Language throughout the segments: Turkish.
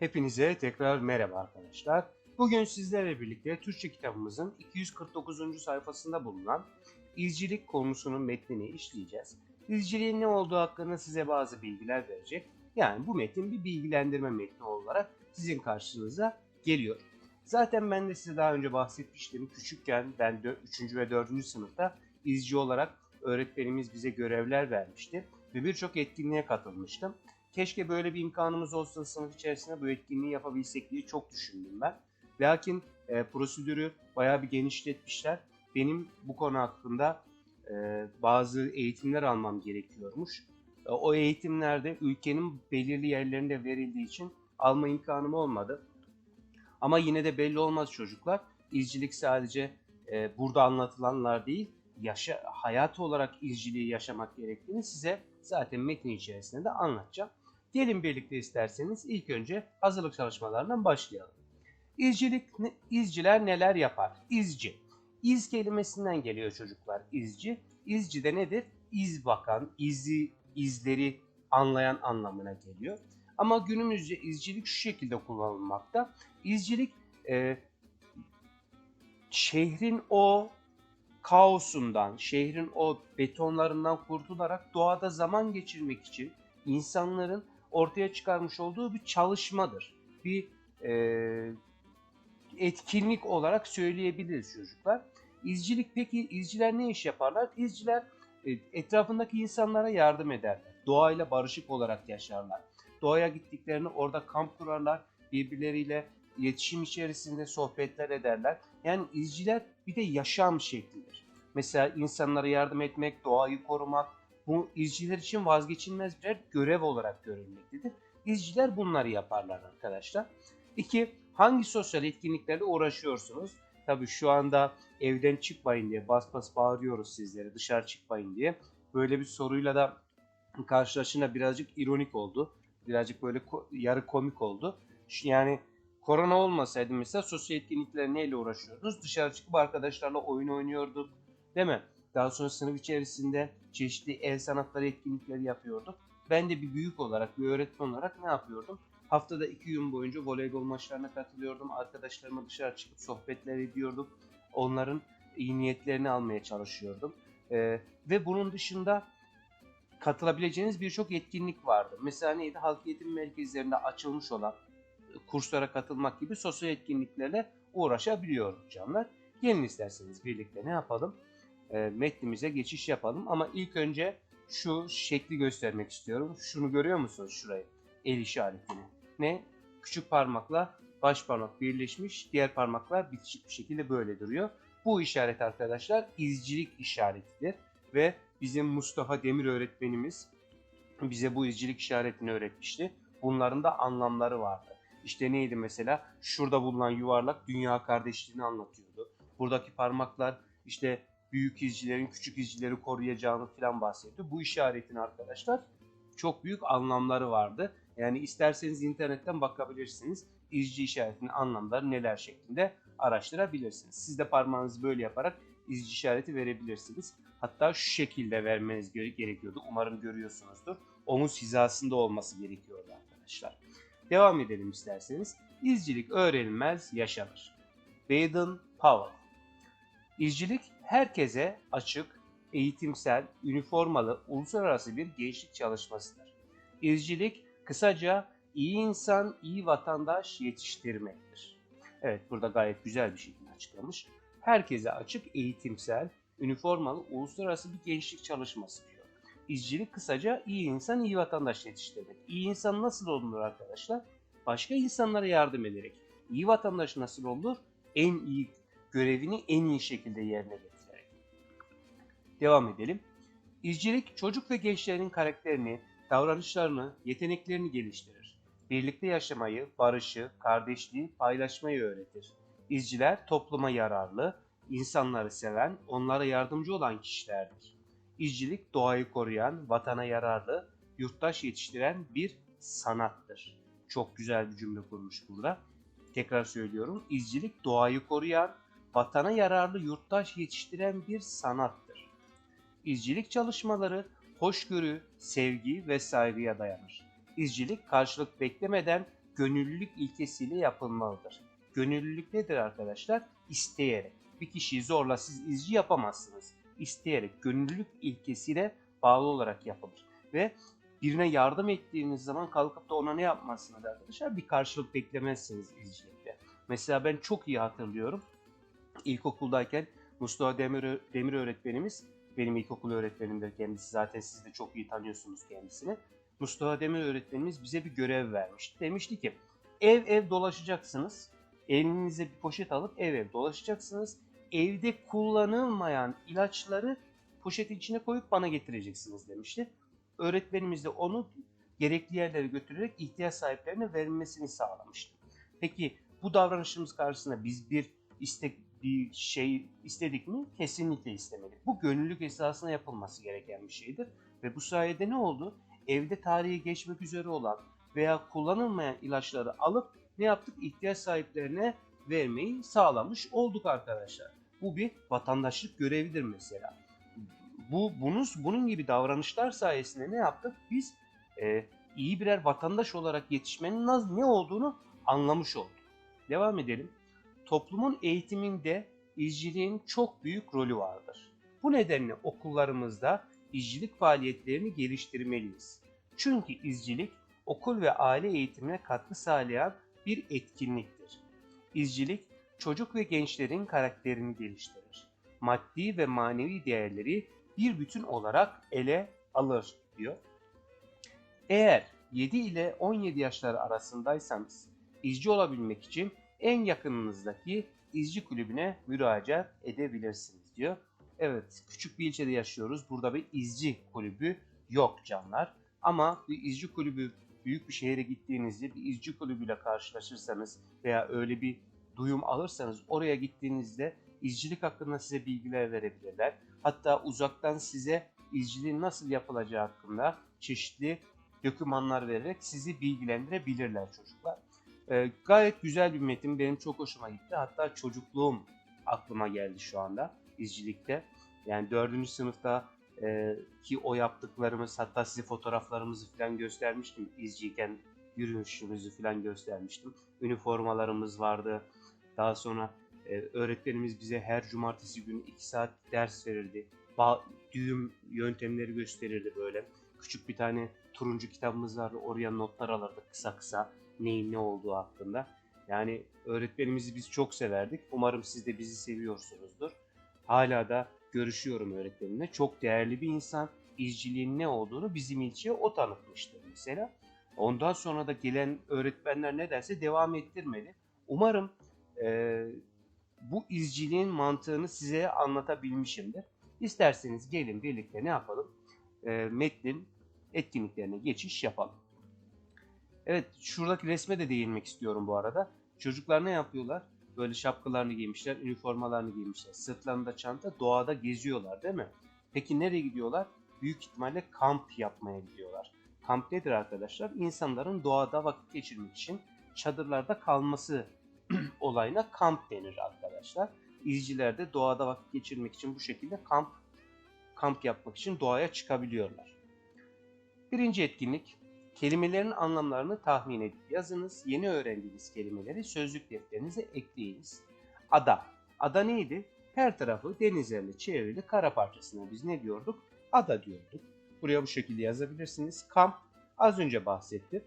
Hepinize tekrar merhaba arkadaşlar. Bugün sizlerle birlikte Türkçe kitabımızın 249. sayfasında bulunan izcilik konusunun metnini işleyeceğiz. İzciliğin ne olduğu hakkında size bazı bilgiler verecek. Yani bu metin bir bilgilendirme metni olarak sizin karşınıza geliyor. Zaten ben de size daha önce bahsetmiştim. Küçükken ben 3. ve 4. sınıfta izci olarak öğretmenimiz bize görevler vermişti ve birçok etkinliğe katılmıştım. Keşke böyle bir imkanımız olsa sınıf içerisinde bu etkinliği yapabilsek diye çok düşündüm ben. Lakin e, prosedürü bayağı bir genişletmişler. Benim bu konu hakkında e, bazı eğitimler almam gerekiyormuş. E, o eğitimlerde ülkenin belirli yerlerinde verildiği için alma imkanım olmadı. Ama yine de belli olmaz çocuklar. İzcilik sadece e, burada anlatılanlar değil, yaşa, hayat olarak izciliği yaşamak gerektiğini size zaten metin içerisinde de anlatacağım. Gelin birlikte isterseniz ilk önce hazırlık çalışmalarından başlayalım. İzcilik, izciler neler yapar? İzci. İz kelimesinden geliyor çocuklar izci. İzci de nedir? İz bakan, izi, izleri anlayan anlamına geliyor. Ama günümüzde izcilik şu şekilde kullanılmakta. İzcilik e, şehrin o kaosundan, şehrin o betonlarından kurtularak doğada zaman geçirmek için insanların ortaya çıkarmış olduğu bir çalışmadır. Bir e, etkinlik olarak söyleyebiliriz çocuklar. İzcilik peki izciler ne iş yaparlar? İzciler e, etrafındaki insanlara yardım ederler. Doğayla barışık olarak yaşarlar. Doğaya gittiklerini orada kamp kurarlar. Birbirleriyle iletişim içerisinde sohbetler ederler. Yani izciler bir de yaşam şeklidir. Mesela insanlara yardım etmek, doğayı korumak bu izciler için vazgeçilmez birer görev olarak görülmektedir. İzciler bunları yaparlar arkadaşlar. İki, hangi sosyal etkinliklerle uğraşıyorsunuz? Tabii şu anda evden çıkmayın diye bas bas bağırıyoruz sizlere dışarı çıkmayın diye. Böyle bir soruyla da karşılaşınca birazcık ironik oldu. Birazcık böyle yarı komik oldu. Yani korona olmasaydı mesela sosyal etkinlikler neyle uğraşıyordunuz? Dışarı çıkıp arkadaşlarla oyun oynuyorduk. Değil mi? Daha sonra sınıf içerisinde çeşitli el sanatları etkinlikleri yapıyorduk. Ben de bir büyük olarak, bir öğretmen olarak ne yapıyordum? Haftada iki gün boyunca voleybol maçlarına katılıyordum. Arkadaşlarıma dışarı çıkıp sohbetler ediyordum. Onların iyi niyetlerini almaya çalışıyordum. Ee, ve bunun dışında katılabileceğiniz birçok etkinlik vardı. Mesela neydi? Halk eğitim merkezlerinde açılmış olan e, kurslara katılmak gibi sosyal etkinliklerle uğraşabiliyoruz canlar. Gelin isterseniz birlikte ne yapalım? E, metnimize geçiş yapalım. Ama ilk önce şu şekli göstermek istiyorum. Şunu görüyor musunuz şurayı? El işaretini. Ne? Küçük parmakla baş parmak birleşmiş. Diğer parmaklar bitişik bir şekilde böyle duruyor. Bu işaret arkadaşlar izcilik işaretidir. Ve bizim Mustafa Demir öğretmenimiz bize bu izcilik işaretini öğretmişti. Bunların da anlamları vardı. İşte neydi mesela? Şurada bulunan yuvarlak dünya kardeşliğini anlatıyordu. Buradaki parmaklar işte büyük izcilerin küçük izcileri koruyacağını falan bahsediyordu. Bu işaretin arkadaşlar çok büyük anlamları vardı. Yani isterseniz internetten bakabilirsiniz. İzci işaretinin anlamları neler şeklinde araştırabilirsiniz. Siz de parmağınızı böyle yaparak izci işareti verebilirsiniz. Hatta şu şekilde vermeniz gere- gerekiyordu. Umarım görüyorsunuzdur. Omuz hizasında olması gerekiyordu arkadaşlar. Devam edelim isterseniz. İzcilik öğrenilmez, yaşanır. Baden Powell İzcilik herkese açık, eğitimsel, üniformalı, uluslararası bir gençlik çalışmasıdır. İzcilik kısaca iyi insan, iyi vatandaş yetiştirmektir. Evet burada gayet güzel bir şekilde açıklamış. Herkese açık, eğitimsel, üniformalı, uluslararası bir gençlik çalışması diyor. İzcilik kısaca iyi insan, iyi vatandaş yetiştirmek. İyi insan nasıl olunur arkadaşlar? Başka insanlara yardım ederek. İyi vatandaş nasıl olur? En iyi görevini en iyi şekilde yerine getirerek. Devam edelim. İzcilik çocuk ve gençlerin karakterini, davranışlarını, yeteneklerini geliştirir. Birlikte yaşamayı, barışı, kardeşliği, paylaşmayı öğretir. İzciler topluma yararlı, insanları seven, onlara yardımcı olan kişilerdir. İzcilik doğayı koruyan, vatana yararlı, yurttaş yetiştiren bir sanattır. Çok güzel bir cümle kurmuş burada. Tekrar söylüyorum. İzcilik doğayı koruyan, vatana yararlı yurttaş yetiştiren bir sanattır. İzcilik çalışmaları hoşgörü, sevgi ve saygıya dayanır. İzcilik karşılık beklemeden gönüllülük ilkesiyle yapılmalıdır. Gönüllülük nedir arkadaşlar? İsteyerek. Bir kişiyi zorla siz izci yapamazsınız. İsteyerek, gönüllülük ilkesiyle bağlı olarak yapılır. Ve birine yardım ettiğiniz zaman kalkıp da ona ne yapmazsınız arkadaşlar? Bir karşılık beklemezsiniz izcilikte. Mesela ben çok iyi hatırlıyorum. İlkokuldayken Mustafa Demir, Demir öğretmenimiz, benim ilkokul öğretmenimdir kendisi. Zaten siz de çok iyi tanıyorsunuz kendisini. Mustafa Demir öğretmenimiz bize bir görev vermişti. Demişti ki ev ev dolaşacaksınız. Elinize bir poşet alıp ev ev dolaşacaksınız. Evde kullanılmayan ilaçları poşetin içine koyup bana getireceksiniz demişti. Öğretmenimiz de onu gerekli yerlere götürerek ihtiyaç sahiplerine verilmesini sağlamıştı. Peki bu davranışımız karşısında biz bir istek bir şey istedik mi? Kesinlikle istemedik. Bu gönüllülük esasına yapılması gereken bir şeydir. Ve bu sayede ne oldu? Evde tarihi geçmek üzere olan veya kullanılmayan ilaçları alıp ne yaptık? İhtiyaç sahiplerine vermeyi sağlamış olduk arkadaşlar. Bu bir vatandaşlık görevidir mesela. Bu bunun bunun gibi davranışlar sayesinde ne yaptık? Biz e, iyi birer vatandaş olarak yetişmenin ne olduğunu anlamış olduk. Devam edelim. Toplumun eğitiminde izciliğin çok büyük rolü vardır. Bu nedenle okullarımızda izcilik faaliyetlerini geliştirmeliyiz. Çünkü izcilik okul ve aile eğitimine katkı sağlayan bir etkinliktir. İzcilik çocuk ve gençlerin karakterini geliştirir. Maddi ve manevi değerleri bir bütün olarak ele alır diyor. Eğer 7 ile 17 yaşlar arasındaysanız izci olabilmek için en yakınınızdaki izci kulübüne müracaat edebilirsiniz diyor. Evet küçük bir ilçede yaşıyoruz. Burada bir izci kulübü yok canlar. Ama bir izci kulübü büyük bir şehre gittiğinizde bir izci kulübüyle karşılaşırsanız veya öyle bir duyum alırsanız oraya gittiğinizde izcilik hakkında size bilgiler verebilirler. Hatta uzaktan size izciliğin nasıl yapılacağı hakkında çeşitli dokümanlar vererek sizi bilgilendirebilirler çocuklar. Ee, gayet güzel bir metin. Benim çok hoşuma gitti. Hatta çocukluğum aklıma geldi şu anda izcilikte. Yani dördüncü sınıfta e, ki o yaptıklarımız hatta size fotoğraflarımızı falan göstermiştim. İzciyken yürüyüşümüzü falan göstermiştim. Üniformalarımız vardı. Daha sonra e, öğretmenimiz bize her cumartesi günü 2 saat ders verirdi. Ba- düğüm yöntemleri gösterirdi böyle. Küçük bir tane turuncu kitabımız vardı. Oraya notlar alırdık kısa kısa neyin ne olduğu hakkında. Yani öğretmenimizi biz çok severdik. Umarım siz de bizi seviyorsunuzdur. Hala da görüşüyorum öğretmenimle. Çok değerli bir insan. İzciliğin ne olduğunu bizim ilçeye o tanıtmıştır mesela. Ondan sonra da gelen öğretmenler ne derse devam ettirmedi. Umarım e, bu izciliğin mantığını size anlatabilmişimdir. İsterseniz gelin birlikte ne yapalım? E, metnin etkinliklerine geçiş yapalım. Evet şuradaki resme de değinmek istiyorum bu arada. Çocuklar ne yapıyorlar? Böyle şapkalarını giymişler, üniformalarını giymişler. Sırtlarında çanta doğada geziyorlar değil mi? Peki nereye gidiyorlar? Büyük ihtimalle kamp yapmaya gidiyorlar. Kamp nedir arkadaşlar? İnsanların doğada vakit geçirmek için çadırlarda kalması olayına kamp denir arkadaşlar. İzciler de doğada vakit geçirmek için bu şekilde kamp kamp yapmak için doğaya çıkabiliyorlar. Birinci etkinlik kelimelerin anlamlarını tahmin edip yazınız. Yeni öğrendiğiniz kelimeleri sözlük defterinize ekleyiniz. Ada. Ada neydi? Her tarafı denizlerle çevrili kara parçasına biz ne diyorduk? Ada diyorduk. Buraya bu şekilde yazabilirsiniz. Kamp. Az önce bahsettim.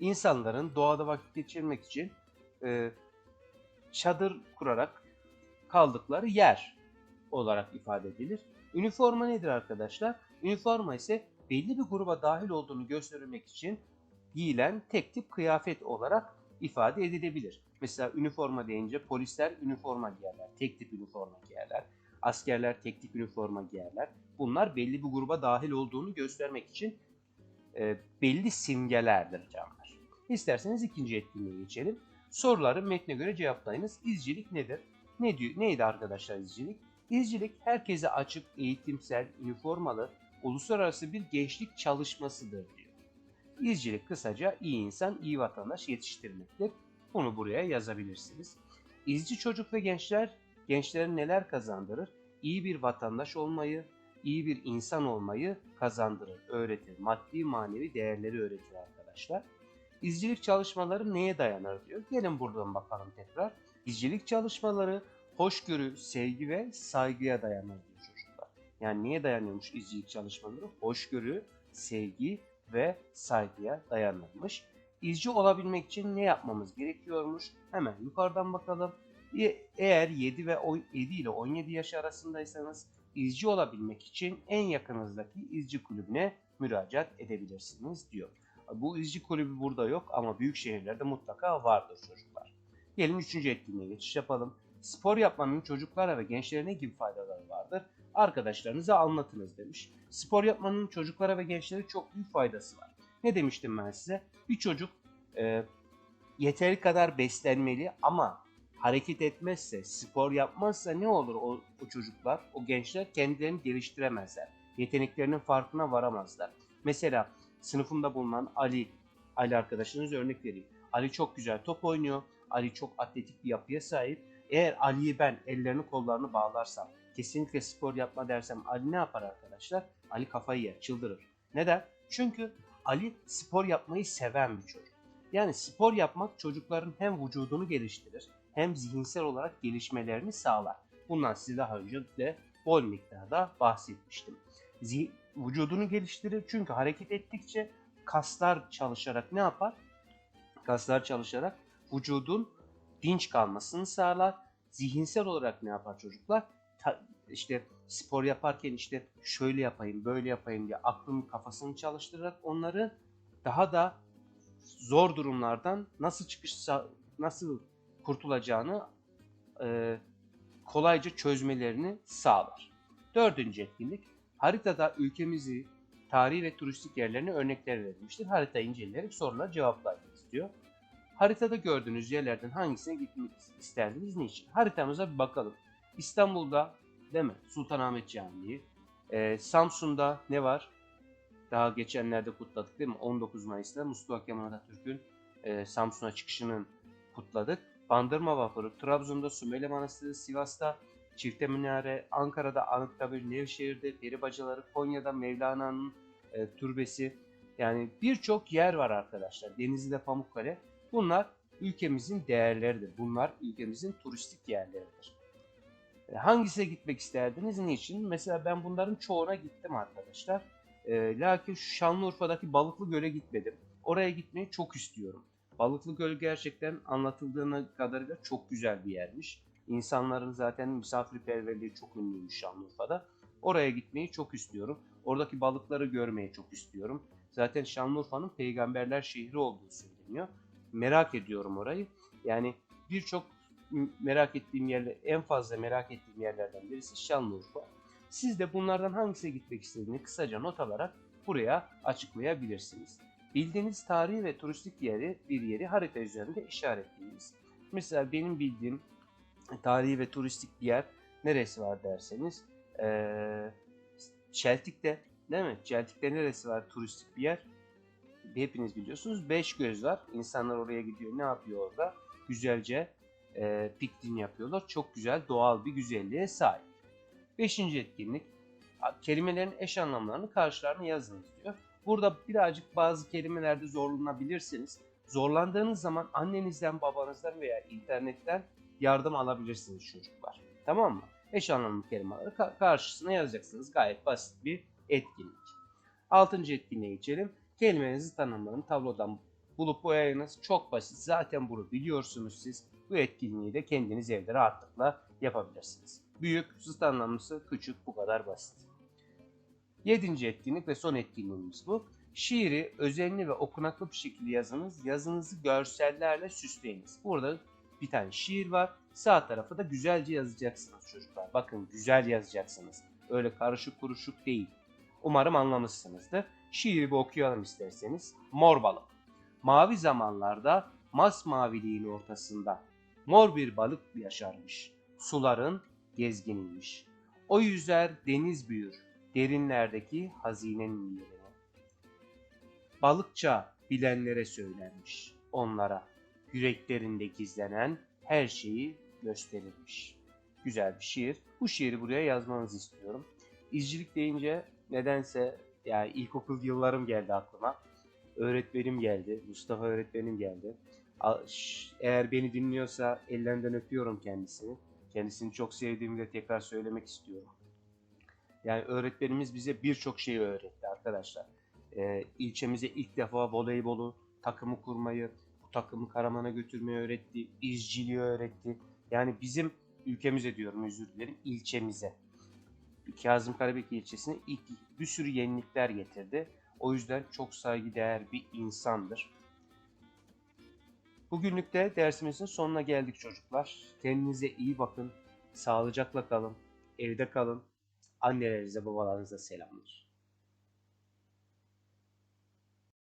İnsanların doğada vakit geçirmek için e, çadır kurarak kaldıkları yer olarak ifade edilir. Üniforma nedir arkadaşlar? Üniforma ise belli bir gruba dahil olduğunu göstermek için giyilen tek tip kıyafet olarak ifade edilebilir. Mesela üniforma deyince polisler üniforma giyerler, tek tip üniforma giyerler. Askerler tek tip üniforma giyerler. Bunlar belli bir gruba dahil olduğunu göstermek için e, belli simgelerdir canlar. İsterseniz ikinci etkinliğe geçelim. Soruları metne göre cevaplayınız. İzcilik nedir? Ne diyor? Neydi arkadaşlar izcilik? İzcilik herkese açık, eğitimsel, üniformalı, uluslararası bir gençlik çalışmasıdır diyor. İzcilik kısaca iyi insan, iyi vatandaş yetiştirmektir. Bunu buraya yazabilirsiniz. İzci çocuk ve gençler gençlerin neler kazandırır? İyi bir vatandaş olmayı, iyi bir insan olmayı kazandırır, öğretir. Maddi manevi değerleri öğretir arkadaşlar. İzcilik çalışmaları neye dayanır diyor. Gelin buradan bakalım tekrar. İzcilik çalışmaları hoşgörü, sevgi ve saygıya dayanır. Yani niye dayanıyormuş izcilik çalışmaları? Hoşgörü, sevgi ve saygıya dayanırmış. İzci olabilmek için ne yapmamız gerekiyormuş? Hemen yukarıdan bakalım. Eğer 7 ve o- 7 ile 17 yaş arasındaysanız izci olabilmek için en yakınızdaki izci kulübüne müracaat edebilirsiniz diyor. Bu izci kulübü burada yok ama büyük şehirlerde mutlaka vardır çocuklar. Gelin üçüncü etkinliğe geçiş yapalım. Spor yapmanın çocuklara ve gençlere ne gibi faydaları vardır? Arkadaşlarınıza anlatınız demiş. Spor yapmanın çocuklara ve gençlere çok büyük faydası var. Ne demiştim ben size? Bir çocuk e, yeteri kadar beslenmeli ama hareket etmezse, spor yapmazsa ne olur o, o çocuklar, o gençler kendilerini geliştiremezler. Yeteneklerinin farkına varamazlar. Mesela sınıfımda bulunan Ali, Ali arkadaşınız örnek vereyim. Ali çok güzel top oynuyor. Ali çok atletik bir yapıya sahip. Eğer Ali'yi ben ellerini kollarını bağlarsam, kesinlikle spor yapma dersem Ali ne yapar arkadaşlar? Ali kafayı yer, çıldırır. Neden? Çünkü Ali spor yapmayı seven bir çocuk. Yani spor yapmak çocukların hem vücudunu geliştirir hem zihinsel olarak gelişmelerini sağlar. Bundan size daha önce de bol miktarda bahsetmiştim. Zih- vücudunu geliştirir çünkü hareket ettikçe kaslar çalışarak ne yapar? Kaslar çalışarak vücudun dinç kalmasını sağlar. Zihinsel olarak ne yapar çocuklar? Ta- işte spor yaparken işte şöyle yapayım, böyle yapayım diye aklın kafasını çalıştırarak onları daha da zor durumlardan nasıl çıkış nasıl kurtulacağını e, kolayca çözmelerini sağlar. Dördüncü etkinlik haritada ülkemizi tarihi ve turistik yerlerine örnekler verilmiştir. Harita inceleyerek sorulara cevaplayınız diyor. Haritada gördüğünüz yerlerden hangisine gitmek isterdiniz, niçin? Haritamıza bir bakalım. İstanbul'da değil mi? Sultanahmet Camii. Ee, Samsun'da ne var? Daha geçenlerde kutladık değil mi? 19 Mayıs'ta Mustafa Kemal Atatürk'ün e, Samsun'a çıkışının kutladık. Bandırma Vapuru, Trabzon'da Sümele Manastırı, Sivas'ta Çifte Minare, Ankara'da Anıtkabir, Nevşehir'de Peri Bacaları, Konya'da Mevlana'nın e, türbesi. Yani birçok yer var arkadaşlar. Denizli'de Pamukkale. Bunlar ülkemizin değerleridir. Bunlar ülkemizin turistik yerleridir. E, Hangisine gitmek isterdiniz? Niçin? Mesela ben bunların çoğuna gittim arkadaşlar. E, lakin şu Şanlıurfa'daki Balıklı Göl'e gitmedim. Oraya gitmeyi çok istiyorum. Balıklı Göl gerçekten anlatıldığına kadarıyla çok güzel bir yermiş. İnsanların zaten misafirperverliği çok ünlüymüş Şanlıurfa'da. Oraya gitmeyi çok istiyorum. Oradaki balıkları görmeyi çok istiyorum. Zaten Şanlıurfa'nın peygamberler şehri olduğu söyleniyor. Merak ediyorum orayı. Yani birçok merak ettiğim yerler, en fazla merak ettiğim yerlerden birisi Şanlıurfa. Siz de bunlardan hangisine gitmek istediğini kısaca not alarak buraya açıklayabilirsiniz. Bildiğiniz tarihi ve turistik yeri bir yeri harita üzerinde işaretleyiniz. Mesela benim bildiğim tarihi ve turistik bir yer neresi var derseniz ee, Çeltik'te değil mi? Çeltik'te neresi var turistik bir yer? Hepiniz biliyorsunuz. Beş göz var. İnsanlar oraya gidiyor. Ne yapıyor orada? Güzelce e, pikniğini yapıyorlar. Çok güzel doğal bir güzelliğe sahip. Beşinci etkinlik. Kelimelerin eş anlamlarını karşılarına yazınız diyor. Burada birazcık bazı kelimelerde zorlanabilirsiniz. Zorlandığınız zaman annenizden, babanızdan veya internetten yardım alabilirsiniz çocuklar. Tamam mı? Eş anlamlı kelimeleri ka- karşısına yazacaksınız. Gayet basit bir etkinlik. Altıncı etkinliğe geçelim. Kelimenizin tanımlarını tablodan bulup boyayınız. Çok basit. Zaten bunu biliyorsunuz siz. Bu etkinliği de kendiniz evde rahatlıkla yapabilirsiniz. Büyük, zıt anlamlısı, küçük bu kadar basit. Yedinci etkinlik ve son etkinliğimiz bu. Şiiri özenli ve okunaklı bir şekilde yazınız. Yazınızı görsellerle süsleyiniz. Burada bir tane şiir var. Sağ tarafı da güzelce yazacaksınız çocuklar. Bakın güzel yazacaksınız. Öyle karışık kuruşuk değil. Umarım anlamışsınızdır. Şiiri bir okuyalım isterseniz. Mor balık. Mavi zamanlarda masmaviliğin ortasında mor bir balık yaşarmış. Suların gezginiymiş. O yüzer deniz büyür derinlerdeki hazinenin yerine. Balıkça bilenlere söylenmiş onlara. Yüreklerinde gizlenen her şeyi gösterilmiş. Güzel bir şiir. Bu şiiri buraya yazmanızı istiyorum. İzcilik deyince nedense yani ilkokul yıllarım geldi aklıma. öğretmenim geldi. Mustafa öğretmenim geldi. Eğer beni dinliyorsa ellerinden öpüyorum kendisini. Kendisini çok sevdiğimi de tekrar söylemek istiyorum. Yani öğretmenimiz bize birçok şeyi öğretti arkadaşlar. Ee, ilçemize ilk defa voleybolu takımı kurmayı, bu takımı Karaman'a götürmeyi öğretti, izciliği öğretti. Yani bizim ülkemize diyorum özür dilerim, ilçemize. Kazım Karabek ilçesine ilk bir sürü yenilikler getirdi. O yüzden çok saygıdeğer bir insandır. Bugünlük de dersimizin sonuna geldik çocuklar. Kendinize iyi bakın. Sağlıcakla kalın. Evde kalın. Annelerinize babalarınıza selamlar.